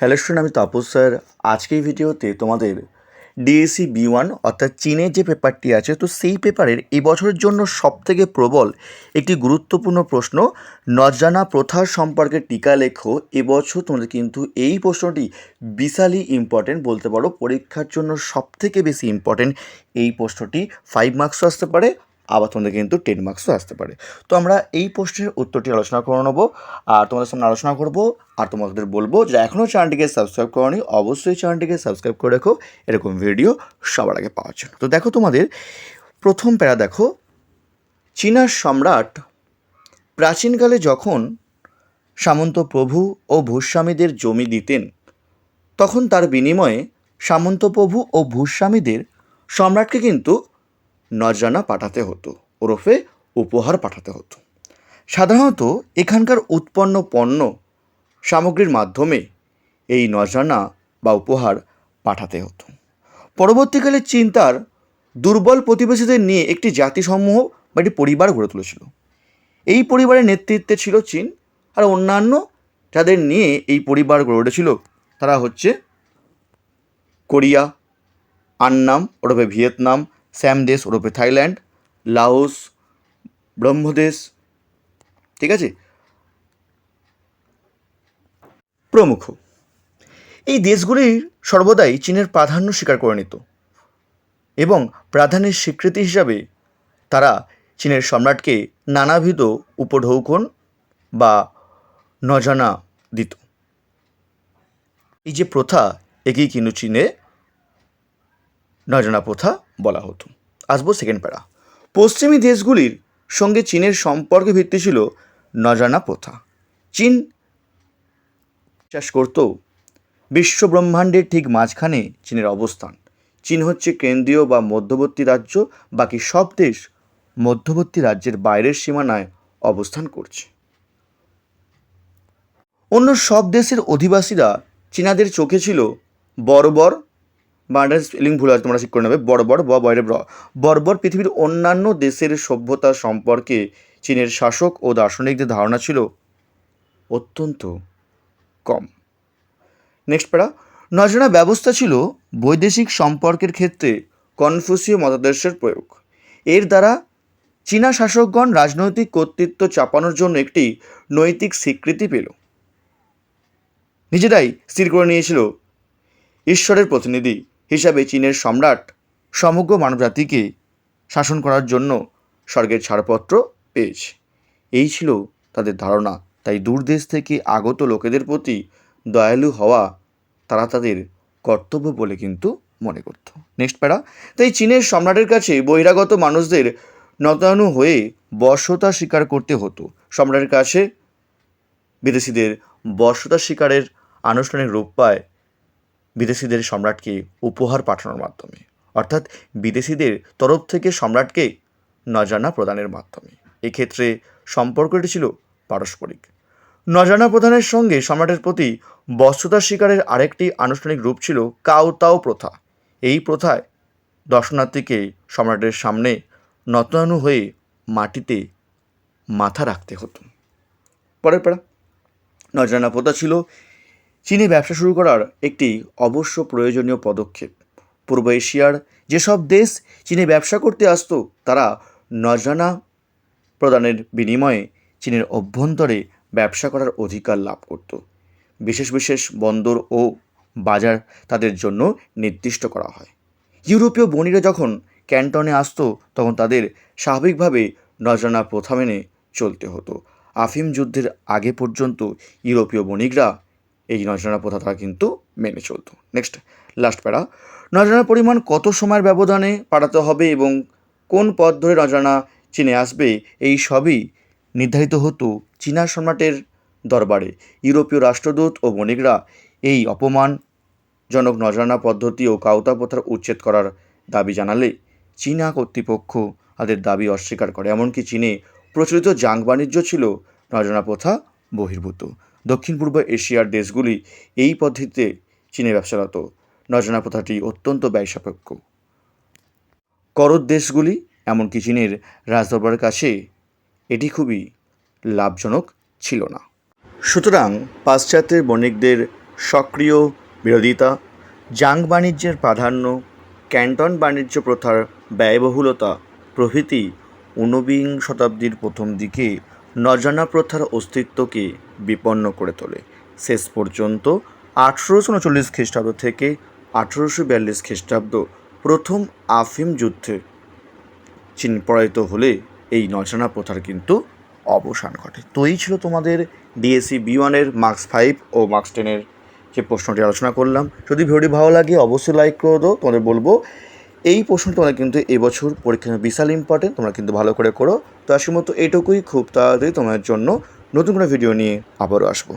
Hello student আমি Tapas sir. আজকে এই ভিডিওতে তোমাদের ডিএসসি বি ওয়ান অর্থাৎ চীনের যে পেপারটি আছে, তো সেই পেপারের এই বছরের জন্য সবথেকে প্রবল একটি গুরুত্বপূর্ণ প্রশ্ন নজানা প্রথার সম্পর্কে টিকা লেখো। এবছর তোমাদের কিন্তু এই প্রশ্নটি বিশালই ইম্পর্টেন্ট বলতে পারো। পরীক্ষার জন্য সবথেকে বেশি ইম্পর্টেন্ট এই প্রশ্নটি ফাইভ মার্কসও আসতে পারে আবার তোমাদের কিন্তু টেন মার্কসও আসতে পারে। তো আমরা এই প্রশ্নের উত্তরটি আলোচনা করে নেব। আর তোমাদের সামনে আলোচনা করব। আর তোমাদের বলব যে এখনও চ্যানেলটিকে সাবস্ক্রাইব করনি, অবশ্যই চ্যানেলটিকে সাবস্ক্রাইব করে রেখো। এরকম ভিডিও সবার আগে পাওয়ার জন্য। তো দেখো তোমাদের, প্রথম প্যারা দেখো, চীনার সম্রাট প্রাচীনকালে যখন সামন্ত প্রভু ও ভূস্বামীদের জমি দিতেন, তখন তার বিনিময়ে সামন্ত প্রভু ও ভূস্বামীদের সম্রাটকে কিন্তু নজরানা পাঠাতে হতো, ওরফে উপহার পাঠাতে হতো। সাধারণত এখানকার উৎপন্ন পণ্য সামগ্রীর মাধ্যমে এই নজরানা বা উপহার পাঠাতে হতো। পরবর্তীকালে চীন তার দুর্বল প্রতিবেশীদের নিয়ে একটি জাতিসমূহ বা একটি পরিবার গড়ে তুলেছিল। এই পরিবারের নেতৃত্বে ছিল চীন আর অন্যান্য যাদের নিয়ে এই পরিবার গড়ে উঠেছিল তারা হচ্ছে কোরিয়া, আন্নাম, ওরফে ভিয়েতনাম স্যামদেশ ওরফে থাইল্যান্ড, লাওস, ব্রহ্মদেশ, ঠিক আছে? প্রমুখ। এই দেশগুলির সর্বদাই চীনের প্রাধান্য স্বীকার করে নিত এবং প্রাধান্যের স্বীকৃতি হিসাবে তারা চীনের সম্রাটকে নানাবিধ উপঢৌকন বা নজানা দিত। এই যে প্রথা একেই কিন্তু চীনে নজনা প্রথা বলা হতো। আসব সেকেন্ড প্যারা পশ্চিমী দেশগুলির সঙ্গে চীনের সম্পর্কে ভিত্তি ছিল নজানা প্রথা চীন বিশ্বাস করত বিশ্ব ব্রহ্মাণ্ডের ঠিক মাঝখানে চীনের অবস্থান। চীন হচ্ছে কেন্দ্রীয় বা মধ্যবর্তী রাজ্য, বাকি সব দেশ মধ্যবর্তী রাজ্যের বাইরের সীমানায় অবস্থান করছে। অন্য সব দেশের অধিবাসীরা চীনাদের চোখে ছিল বর্বর বার্ডার স্পেলিং ভুল আছে তোমরা ঠিক করে নেবে। বর্বর ব বয়রে ব্র বর্বর পৃথিবীর অন্যান্য দেশের সভ্যতা সম্পর্কে চীনের শাসক ও দার্শনিকদের ধারণা ছিল অত্যন্ত কম। নেক্সট প্যারা নজনা ব্যবস্থা ছিল বৈদেশিক সম্পর্কের ক্ষেত্রে কনফুসীয় মতাদর্শের প্রয়োগ। এর দ্বারা চীনা শাসকগণ রাজনৈতিক কর্তৃত্ব চাপানোর জন্য একটি নৈতিক স্বীকৃতি পেল। নিজেরাই স্থির করে নিয়েছিল। ঈশ্বরের প্রতিনিধি। হিসাবে চীনের সম্রাট সমগ্র মানবজাতিকে শাসন করার জন্য স্বর্গের ছাড়পত্র পেয়েছে। এই ছিল তাদের ধারণা। তাই দূরদেশ থেকে আগত লোকেদের প্রতি দয়ালু হওয়া তারা তাদের কর্তব্য বলে কিন্তু মনে করত। নেক্সট প্যারা তাই চীনের সম্রাটের কাছে বহিরাগত মানুষদের নতানু হয়ে বর্ষতা স্বীকার করতে হতো। সম্রাটের কাছে বিদেশিদের বর্ষতা স্বীকারের আনুষ্ঠানিক রূপ পায় বিদেশিদের সম্রাটকে উপহার পাঠানোর মাধ্যমে। অর্থাৎ বিদেশিদের তরফ থেকে সম্রাটকে নজানা প্রদানের মাধ্যমে। এক্ষেত্রে সম্পর্কটি ছিল পারস্পরিক। নজানা প্রদানের সঙ্গে সম্রাটের প্রতি বস্ত্রতা শিকারের আরেকটি আনুষ্ঠানিক রূপ ছিল কাউতাও প্রথা। এই প্রথায় দর্শনার্থীকে সম্রাটের সামনে নতানু হয়ে মাটিতে মাথা রাখতে হতো। পরের পাড়া নজরানা প্রথা ছিল চীনে ব্যবসা শুরু করার একটি অবশ্য প্রয়োজনীয় পদক্ষেপ। পূর্ব এশিয়ার যেসব দেশ চীনে ব্যবসা করতে আসতো, তারা নজরানা প্রদানের বিনিময়ে চীনের অভ্যন্তরে ব্যবসা করার অধিকার লাভ করত। বিশেষ বিশেষ বন্দর ও বাজার তাদের জন্য নির্দিষ্ট করা হয়। ইউরোপীয় বণিকরা যখন ক্যান্টনে আসতো, তখন তাদের স্বাভাবিকভাবে নজরানা প্রথা মেনে চলতে হতো। আফিম যুদ্ধের আগে পর্যন্ত ইউরোপীয় বণিকরা এই নজরানা প্রথা তারা কিন্তু মেনে চলতো। নেক্সট লাস্ট প্যারা। নজরানার পরিমাণ কত সময়ের ব্যবধানে পাঠাতে হবে এবং কোন পথ ধরে নজরানা চীনে আসবে, এই সবই নির্ধারিত হতো চীনা সম্রাটের দরবারে। ইউরোপীয় রাষ্ট্রদূত ও বণিকরা এই অপমানজনক নজরানা পদ্ধতি ও কাউতা প্রথার উচ্ছেদ করার দাবি জানালে চীনা কর্তৃপক্ষ তাদের দাবি অস্বীকার করে। এমনকি চীনে প্রচলিত জাং বাণিজ্য ছিল নজরানা প্রথা বহির্ভূত। দক্ষিণ পূর্ব এশিয়ার দেশগুলি এই পদ্ধতিতে চীনে ব্যবসারত নজনা প্রথাটি অত্যন্ত ব্যয়সাপেক্ষ। করদ দেশগুলি, এমনকি চীনের রাজদরবারের কাছে, এটি খুবই লাভজনক ছিল না। সুতরাং পাশ্চাত্যের বণিকদের সক্রিয় বিরোধিতা, জাং বাণিজ্যের প্রাধান্য, ক্যান্টন বাণিজ্য প্রথার ব্যয়বহুলতা প্রভৃতি ঊনবিংশ শতাব্দীর প্রথম দিকে নজানা প্রথার অস্তিত্বকে বিপন্ন করে তোলে। শেষ পর্যন্ত আঠেরোশো উনচল্লিশ খ্রিস্টাব্দ থেকে আঠেরোশো বিয়াল্লিশ খ্রিস্টাব্দ প্রথম আফিম যুদ্ধে চীন পরাজিত হলে এই নজানা প্রথার কিন্তু অবসান ঘটে। তো এই ছিল তোমাদের ডিএসসি বি ওয়ানের মার্কস ফাইভ ও মার্কস টেনের যে প্রশ্নটি আলোচনা করলাম। যদি ভিডিওটি ভালো লাগে, অবশ্যই লাইক করে দাও। তোমাদের বলব এই প্রশ্ন তোমরা কিন্তু এবছর পরীক্ষা বিশাল ইম্পর্টেন্ট তোমরা কিন্তু ভালো করে করো। তো আসি মতো এইটুকুই। খুব তাড়াতাড়ি তোমাদের জন্য নতুন কোনো ভিডিও নিয়ে আবারও আসব।